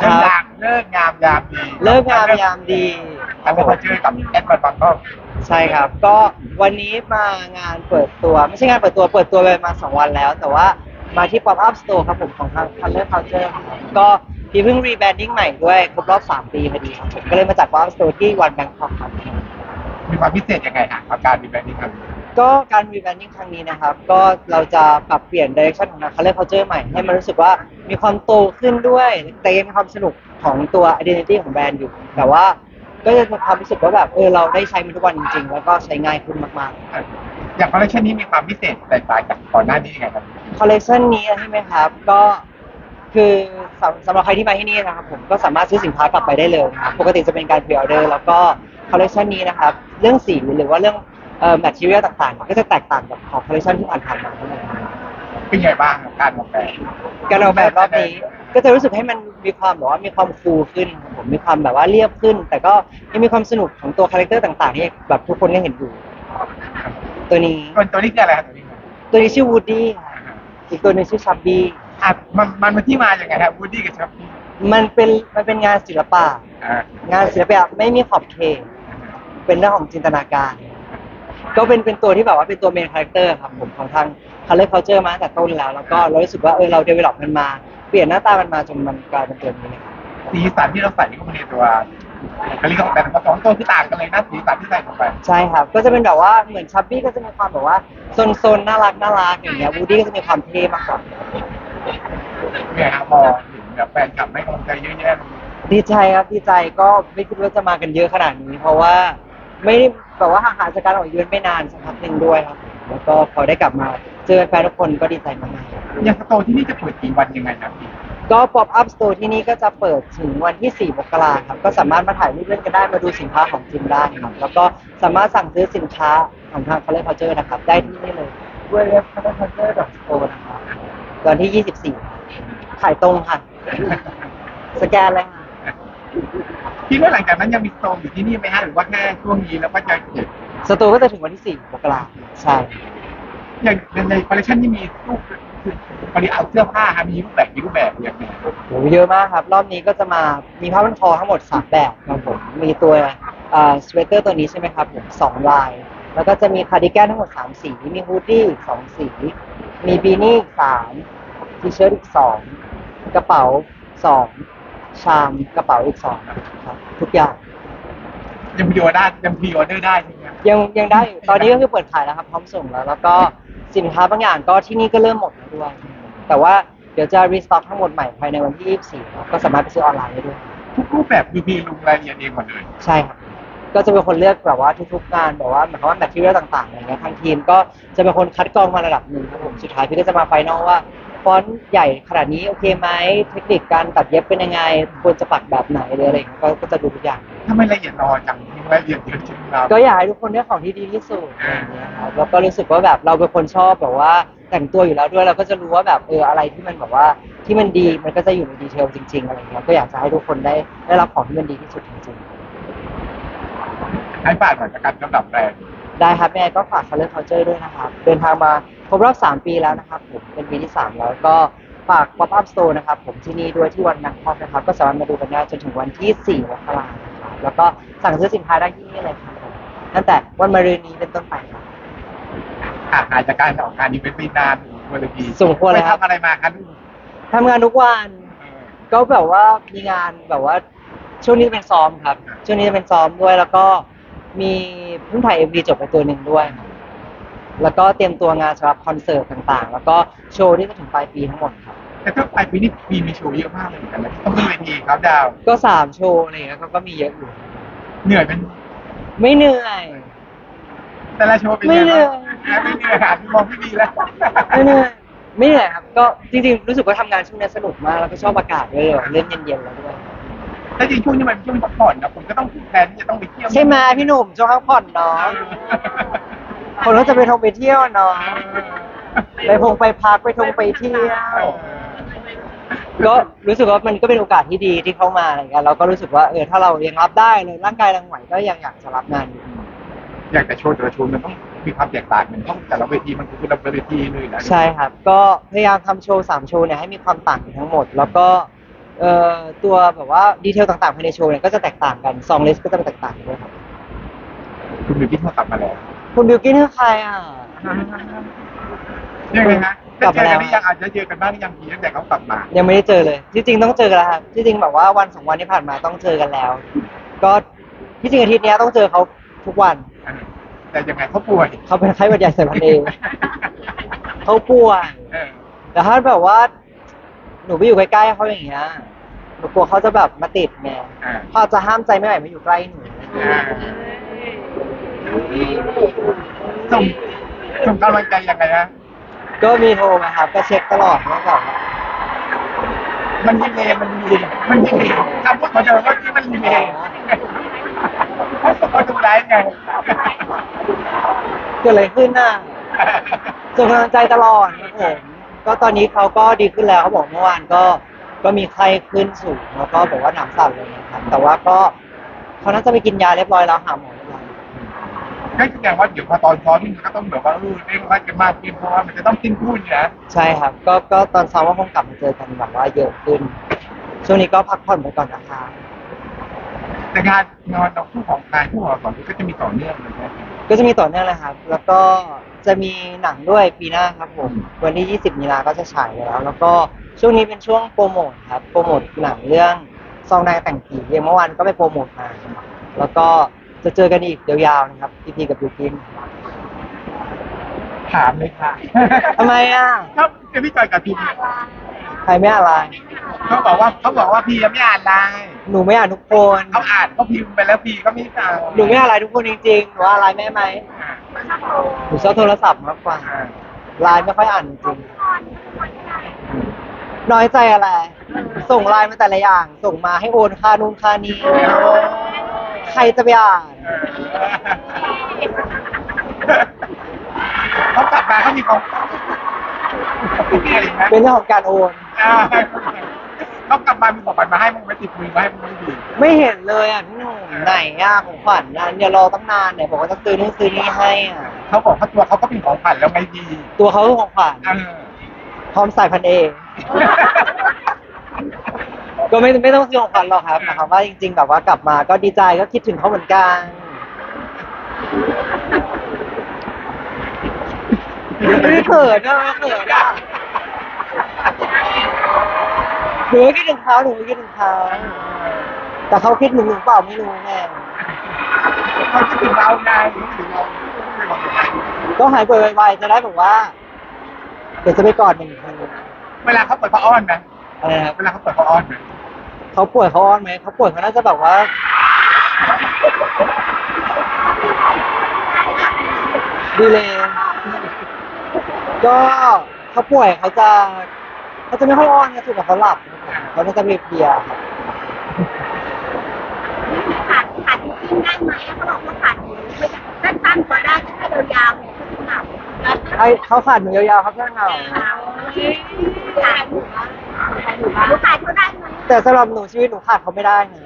เลิกงามเลิกงามยามดีเลิกงามยามดีทำให้เขาเจอกับแอดบันบังก็ใช่ครับ ก็วันนี้มางานเปิดตัว ไม่ใช่งานเปิดตัวเปิดตัวไปมาสองวันแล้ว แต่ว่ามาที่ Pop Up Store ครับผมของทาง Color Culture ครับก็พี่เพิ่งรีแบรนดิ้งใหม่ด้วยครบรอบ 3 ปีพอดีครับผมก็เลยมาจาก Pop Up Store ที่วันแบงคอกครับมีความพิเศษยังไงฮะกับการดีแบรนดิ้งครั้งนี้ก็การรีแบรนดิ้งครั้งนี้นะครับ ก็เราจะปรับเปลี่ยนดิเรกชันของทาง Color Culture ใหม่ให้มันรู้สึกว่า มีความโตขึ้นด้วย แต่ยังมีความสนุกของตัว identity ของแบรนด์อยู่ แต่ว่าก็จะมีความรู้สึกว่าแบบเออเราได้ใช้มันทุกวันจริงๆ แล้วก็ใช้ง่ายขึ้นมากๆ อย่างคอลเลคชันนี้มีความพิเศษแตกต่างจากก่อนหน้านี้ยังไงครับ คอลเลคชันนี้ใช่ไหมครับ ก็คือสำสำหรับใครที่มาที่นี่นะครับผมก็สามารถซื้อสินค้ากลับไปได้เลยนะครับปกติจะเป็นการพรีออเดอร์แล้วก็คอลเลคชันนี้นะครับ เรื่องสีหรือว่าเรื่องเอ่อแมททีเรียลต่างๆ ก็จะแตกต่างกับของคอลเลคชันที่ผ่านๆมาทั้งหมด เป็นไงบ้างกับการออกแบบการออกแบบรอบนี้ ก็จะรู้สึกให้มันมีความแบบว่ามีความคูลขึ้นครับผมมีความแบบว่าเรียบขึ้น แต่ก็ยังมีความสนุกของตัวคาแรคเตอร์ต่างๆที่แบบทุกคนก็เห็นอยู่ ตัวนี้ตัวตัวนี้คืออะไรครับตัวนี้ครับตัวนี้ชื่อวูดดี้ครับอีกตัวหนึงชื่อชับบี้อะมันมันมาที่มาอย่างไงครับวูดดี้กับชับบี้มันเป็นมันเป็นงานศิลปะ อ่างานศิลปะไม่มีขอบเขตเป็นเรื่องของจินตนาการ ก็เป็นเป็นตัวที่แบบว่าเป็นตัวเมนคาแรคเตอร์ครับผมของทาง Color Culture มาตั้งแต่ต้นแล้ว แล้วก็เรารู้สึกว่าเออเราเดเวล็อปมันมา เปลี่ยนหน้าตามันมาจนมันกลายเป็นตัวนี้เลยครับสีสันที่เราใส่เข้ามาในตัวคาลิของแต่ละสองตัวที่ต่างกันเลยนะสีสันที่ใส่เข้าไปใช่ครับ ก็จะเป็นแบบว่าเหมือนชับบี้ก็จะมีความแบบว่าโซนๆน่ารักน่ารักอย่างเงี้ยวูดี้ก็จะมีความเท่มากกว่าเนี่ยฮะมองถึงแบบแฟนคลับให้กำลังใจเยอะแยะดีใจครับดีใจก็ไม่คิดว่าจะมากันเยอะขนาดนี้ เพราะว่าไม่ได้ แบบว่าห่างหายจากการออกอีเวนต์ไม่นานสักพักหนึ่งด้วยครับ แล้วก็พอได้กลับมาเจอแฟนทุกคนก็ดีใจมากๆอย่างสโตร์ที่นี่จะเปิดกี่วันยังไงครับพี่ก็ Pop Up Store ที่นี่ก็จะเปิดถึงวันที่ 4 มกราครับ ก็สามารถมาถ่ายรูปเล่นกันได้ มาดูสินค้าของจริงได้ครับ แล้วก็สามารถสั่งซื้อสินค้าของทาง Color Culture นะครับ ได้ที่นี่เลยด้วยเว็บ Color Culture Store นะครับ วันที่ 24 ขายตรงค่ะ สแกนเลยค่ะ คิดว่าหลังจากนั้นยังมีสโตร์อยู่ที่นี่ไหมฮะหรือว่าแค่ช่วงนี้แล้วก็จะเก็บสตูก็จะถึงวันที่4มกราใช่อย่างในคอลเลคชันที่มีรูปผลิตเอาเสื้อผ้าฮะมีรูปแบบมีรูปแบบอย่างไรโหเยอะมากครับ รอบนี้ก็จะมามีผ้าพันคอทั้งหมด3แบบครับผมมีตัวอ่าสเวตเตอร์ตัวนี้ใช่ไหมครับผมสองลาย แล้วก็จะมีคาร์ดิแกนทั้งหมด3สี มีฮูดดี้อีกสองสี มีบีนี่อีกสามทีเชิ้ตอีกสองกระเป๋าสอง ชามกระเป๋าอีกสองครับทุกอย่าง ยังพรีออเดอร์ยังพรีออเดอร์ได้ใช่ไหมครับยังยังได้อยู่ตอนนี้ก็คือเปิดขายแล้วครับ พร้อมส่งแล้ว แล้วก็สินค้าบางอย่างก็ที่นี่ก็เริ่มหมดแล้วด้วย แต่ว่าเดี๋ยวจะรีสต็อกทั้งหมดใหม่ภายในวันที่24ครับก็สามารถไปซื้อออนไลน์ได้ด้วย ทุกรูปแบบคือมีลงรายละเอียดเองหมดเลยใช่ครับก็จะเป็นคนเลือกแบบว่าทุกๆงานแบบว่าหมายความว่าแมทเทียลต่างๆอะไรเงี้ยทางทีมก็จะเป็นคนคัดกรองมาระดับหนึ่งครับผมสุดท้ายพี่ก็จะมาไฟนอลว่า ฟอนต์ใหญ่ขนาดนี้โอเคไหมเทคนิคการตัดเย็บเป็นยังไงควรจะปักแบบไหนหรืออะไรเงี้ยก็ก็จะดูทุกอย่าง ถ้าไม่ละเอียดอ่อนจังมีรายละเอียดเยอะจริงเราก็อยากให้ทุกคนได้ของที่ดีที่สุดอะไรอย่างเงี้ยครับแล้วก็รู้สึกว่าแบบเราเป็นคนชอบแบบว่าแต่งตัวอยู่แล้วด้วยเราก็จะรู้ว่าแบบเอออะไรที่มันแบบว่าที่มันดีมันก็จะอยู่ในดีเทลจริง ๆอะไรเงี้ยก็อยากจะให้ทุกคนได้ได้รับของที่มันดีที่สุดจริงให้ฝากหน่อยจากการกำกับแบรนด์ๆได้ครับแม่ก็ฝาก Color Culture ด้วยนะครับ เดินทางมา ครบรอบ 3 ปีแล้วนะครับผมเป็นปีที่ 3 แล้วก็ฝาก Pop Up Store นะครับผมที่นี่ด้วยที่วันนังพอกนะครับ ก็สามารถมาดูกันได้จนถึงวันที่ 4 มกราคมนะครับแล้วก็สั่งซื้อสินค้าได้ที่นี่เลยครับผมตั้งแต่วันมะรืนนี้เป็นต้นไปครับ ห่างหายจากการออกงานอีเวนต์ไปนานวันละทีสมควรเลยครับไปทำอะไรมาครับทำงานทุกวันก็แบบว่ามีงานแบบว่าช่วงนี้เป็นซ้อมครับ ช่วงนี้จะเป็นซ้อมด้วยแล้วก็มีเพิ่งถ่ายเอ็มวีจบไปตัวหนึ่งด้วยครับ แล้วก็เตรียมตัวงานสำหรับคอนเสิร์ตต่างๆ แล้วก็โชว์ที่จะถึงปลายปีทั้งหมดครับ แต่ถ้าปลายปีนี้มีมีโชว์เยอะมากเลยเหมือนกันนะต้องขึ้นเวทีครับดาวก็สามโชว์อะไรอย่างเงี้ยเขาก็มีเยอะอยู่เหนื่อยเป็นไม่เหนื่อย แต่ละโชว์เป็นไม่ไงเหนื่บ้าอยงไม่เหนื่อยหาที่มองไม่ดีแล้วไม่เหนื่อยไม่เหนื่อยครับก็จริงๆรู้สึกว่าทำงานช่วงนี้สนุกมากแล้วก็ชอบอากาศด้วยเล่นเย็นๆแล้วด้วยถ้าจริงช่วงนี้มันเป็นช่วงพักผ่อนนะคุณก็ต้องแพลนที่จะต้องไปเที่ยวใช่ไหมพี่หนุ่มช่วงพักผ่อนเนาะ คนก็จะไปท่องไปเที่ยวเนาะไปพงไปพักไปทงไปเที่ยว ก็รู้สึกว่ามันก็เป็นโอกาสที่ดีที่เข้ามาอะไรเงี้ยเราก็รู้สึกว่าเออถ้าเรายังรับได้เลยร่างกายยังไหวก็ยังอยากจะรับงานอยู่อยากแต่โชว์แต่ละโชว์มันต้องมีความแตกต่างมันต้องแต่ละเวทีมันคือละเวทีเลยนะใช่ครับ ก็พยายามทำโชว์สามโชว์เนี่ยให้มีความต่างกันทั้งหมด แล้วก็เอ่อตัวแบบว่าดีเทลต่างๆภายในโชว์เนี่ยก็จะแตกต่างกันซองเลสก็จะแตกต่างกันด้วยครับ คุณบิวกิ้นเขากลับมาแล้ว คุณบิวกิ้นคือใครอะ ยังไงฮะกลับมาแล้วจะเจอกันหรือยังอาจจะเจอกันบ้างหรือยังพี่ตั้งแต่เขากลับมา ยังไม่ได้เจอเลย ที่จริงต้องเจอกันแล้วครับ ที่จริงแบบว่าวันสองวันที่ผ่านมาต้องเจอกันแล้ว ก็ที่จริงอาทิตย์เนี้ยต้องเจอเขาทุกวันอ่าแต่ยังไงเขาป่วยเขาเป็นไข้หวัดใหญ่สายพันธุ์เองเขาป่วย เออแต่ถ้าแบบว่า หนูไปอยู่ใกล้ๆเขาอย่างเงี้ย หนูกลัวเขาจะแบบมาติดไงอ่า เขาอาจจะห้ามใจไม่ไหวมาอยู่ใกล้หนู อ่า ส่งส่งกำลังใจยังไงฮะก็มีโทรมาครับก็เช็คตลอดว่าแบบว่ามันยิงเลมันยิงเลมันยิงเลคำพูดของเธอเมื่อกี้มันยิงเลเขาส่งมาดูไลฟ์ไงเกิดอะไรขึ้นน่ะส่งกำลังใจตลอดครับผมก็ตอนนี้เขาก็ดีขึ้นแล้วเขาบอกเมื่อวานก็ก็มีไข้ขึ้นสูงแล้วก็บอกว่าหนาวสั่นเลยนะครับแต่ว่าก็เขาน่าจะไปกินยาเรียบร้อยแล้วหาหมอ เรียบร้อยก็แสดงว่าเดี๋ยวพอตอนซ้อมนี่มันก็ต้องแบบว่าเออเร่งรัดกันมากขึ้นเพราะว่ามันจะต้องติ้งพูดนะใช่ครับ ก็ก็ตอนซ้อมว่าคงกลับมาเจอกันแบบว่าเยอะขึ้น ช่วงนี้ก็พักผ่อนไปก่อนนะคะแต่งานงานเราคู่ของงานคู่ของเราสองคนก็จะมีต่อเนื่องเลยนะก็จะมีต่อเนื่องเลยครับ แล้วก็จะมีหนังด้วยปีหน้าครับผม วันที่ 20มีนาก็จะฉายแล้ว แล้วก็ช่วงนี้เป็นช่วงโปรโมทครับ โปรโมทหนังเรื่องซองนายแต่งผีอย่างเมื่อวานก็ไปโปรโมทมาแล้วก็ จะเจอกันอีกยาวๆนะครับพีพีกับยูกินถามเลยค่ะทำไมอะเขาจะพี่จอยกับพี่ใครไม่อะไรเขาบอกว่าเขาบอกว่าพี่ยังไม่อ่านไลน์หนูไม่อ่านทุกคนเขาอ่านเขาพิมพ์ไปแล้วพี่ก็ไม่อ่านหนูไม่อ่านอะไรทุกคนจริงๆหนูอ่านไลน์แม่ไหมหนูชอบโทรศัพท์มากกว่าอ่าไลน์ไม่ค่อยอ่านจริงๆน้อยใจอะไร ส่งไลน์มาแต่ละอย่าง ส่งมาให้โอนค่านู่นค่านี้ ใครจะไปอ่าน เขากลับมาเขามีของมีอะไรไหมเป็นเรื่องของการโอน อ่าเขากลับมามีของขวัญมาให้มึงไม่ติดมือมาให้มึงไม่ดีไม่เห็นเลยอะพี่หนุ่มไหนอะของขวัญนะเนี่ยรอตั้งนานเนี่ยบอกว่าจะซื้อนู่นซื้อนี่ให้อะเขาบอกเขาตัวเขาก็เป็นของขวัญแล้วไงดีตัวเขาคือของขวัญเออพร้อมใส่พันเอง ก็ไม่ไม่ต้องซื้อของขวัญหรอกครับหมายความว่าจริง ๆ แบบว่ากลับมาก็ดีใจก็คิดถึงเขาเหมือนกันไม่เขินอะไม่เขินอะหนูก็คิดถึงเขาหนูก็คิดถึงเขาแต่เขาคิดถึงหนูเปล่าไม่รู้ไงเขาคิดถึงเราไงคิดถึงเราไม่บอกใครก็หายป่วยไวๆจะได้แบบว่า เดี๋ยวจะไปกอดหนึ่งทีเวลาเขาเปิดพระอ้อนนะ อะไรนะครับเวลาเขาเปิดพระอ้อนนะเขาป่วยเขาอ้อนไหมเขาป่วยเขาน่าจะแบบว่า ดีเลยก็เขาป่วยเขาจะเขาจะไม่ค่อยอ้อนนะสุดแต่เขาหลับเขาน่าจะเบียร์ครับขาดขาดจริงๆได้ไหมเขาบอกว่าขาดไม่สั้นๆก็ได้ถ้ายาวๆเนี่ยคือหนักแล้วไอเขาขาดหนูยาวๆครับเพื่อนเราขาด หนูขาดเขาได้ไหมแต่สำหรับหนูชีวิตหนูขาดเขาไม่ได้นะ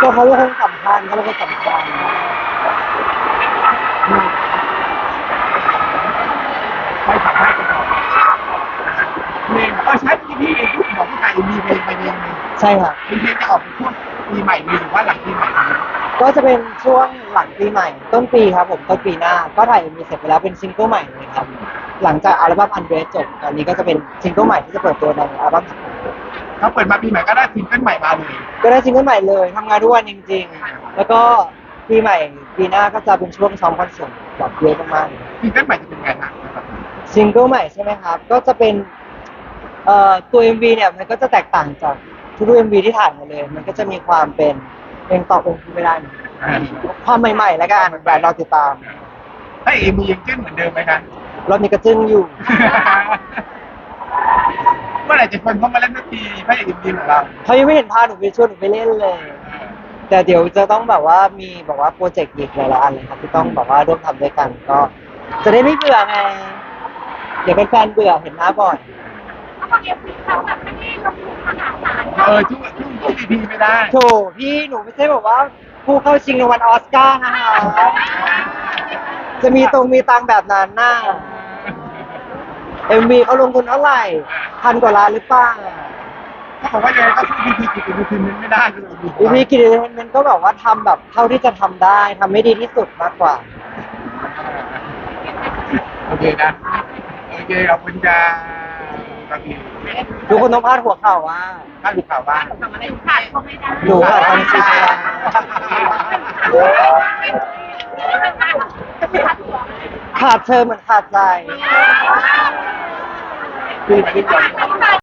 ก็เขาเป็นคนสำคัญเขาเป็นคนสำคัญ ไม่ทำให้กันหรอก เพลงก็ใช้ที่พี่เองพูดบอกพี่ไทยมีเพลงไปเพลงหนึงใช่ครับมีเพลงจะออกช่วงปีใหม่เลยหรือว่าหลังปีใหม่ดีก็จะเป็นช่วงหลังปีใหม่ ต้นปีครับผมต้นปีหน้าก็ถ่ายมีเสร็จไปแล้วเป็นซิงเกิลใหม่เลยครับหลังจากอัลบั้มอันเดรสจบตอนนี้ก็จะเป็นซิงเกิลใหม่ที่จะเปิดตัวในอัลบั้มถัดไปเขาเปิดมาปีใหม่ก็ได้ซิงเกิลใหม่มาเลยก็ได้ซิงเกิลใหม่เลยทำงานทุกวันจริง ๆ แล้วก็ปีใหม่ปีหน้าก็จะเป็นช่วงซ้อมคอนเสิร์ตแบบเยอะมากๆเลยซิงเกิลใหม่จะเป็นไงฮะซิงเกิลใหม่ใช่ไหมครับ ก็จะเป็น เอ่อตัว MV เนี่ยมันก็จะแตกต่างจากทุกๆ MV ที่ถ่ายมาเลย มันก็จะมีความเป็นเป็นตอบองค์ที่ไม่ได้นะความใหม่ๆแล้วกันแบบเราติดตามถ้าเอมียังเก้นเหมือนเดิมไหมคะรอบนี้ก็จึ้งอยู่ เมื่อไหร่จะคนเข้ามาเล่นสักทีพระเอกดีของเราเขายังไม่เห็นพาหนูไปชวนหนูไปเล่นเลย แต่เดี๋ยวจะต้องแบบว่ามีแบบว่าโปรเจกต์อีกหลายๆอันเลยครับที่ต้องแบบว่าร่วมทำด้วยกันก็ จะได้ไม่เบื่อไง เดี๋ยวเป็นแฟนๆเบื่อเห็นหน้าบ่อยเขาบอ กเอฟซีเขาแบบไม่ได้ลงทุนมหาศาลเออช่วยช่วยช่วยดีๆไม่ได้โถพี่หนูไม่ใช่แบบว่าผู้เข้าชิงรางวัลออสการ์นะคะจะมีตรงมีตังแบบนั้นน่ะเอ็มวีเขาลงทุนเท่าไหร่พันกว่าล้านหรือเปล่าเขาบอกว่ายังไงก็สู้ดีๆกิจดีทีนั้นไม่ได้เลยอีพีกิจเทนเมนก็แบบว่าทำแบบเท่าที่จะทำได้ทำให้ดีที่สุดมากกว่า โอเคนะ โอเคขอบคุณจ้า ตอนนี้ทุกคนต้องพาดหัวข่าวว่าถ้าดูข่าวว่าทำอะไรขาดเขาไม่ได้หนูกับคอนซีลขาดเธอเหมือนขาดใจ คือหมายถึง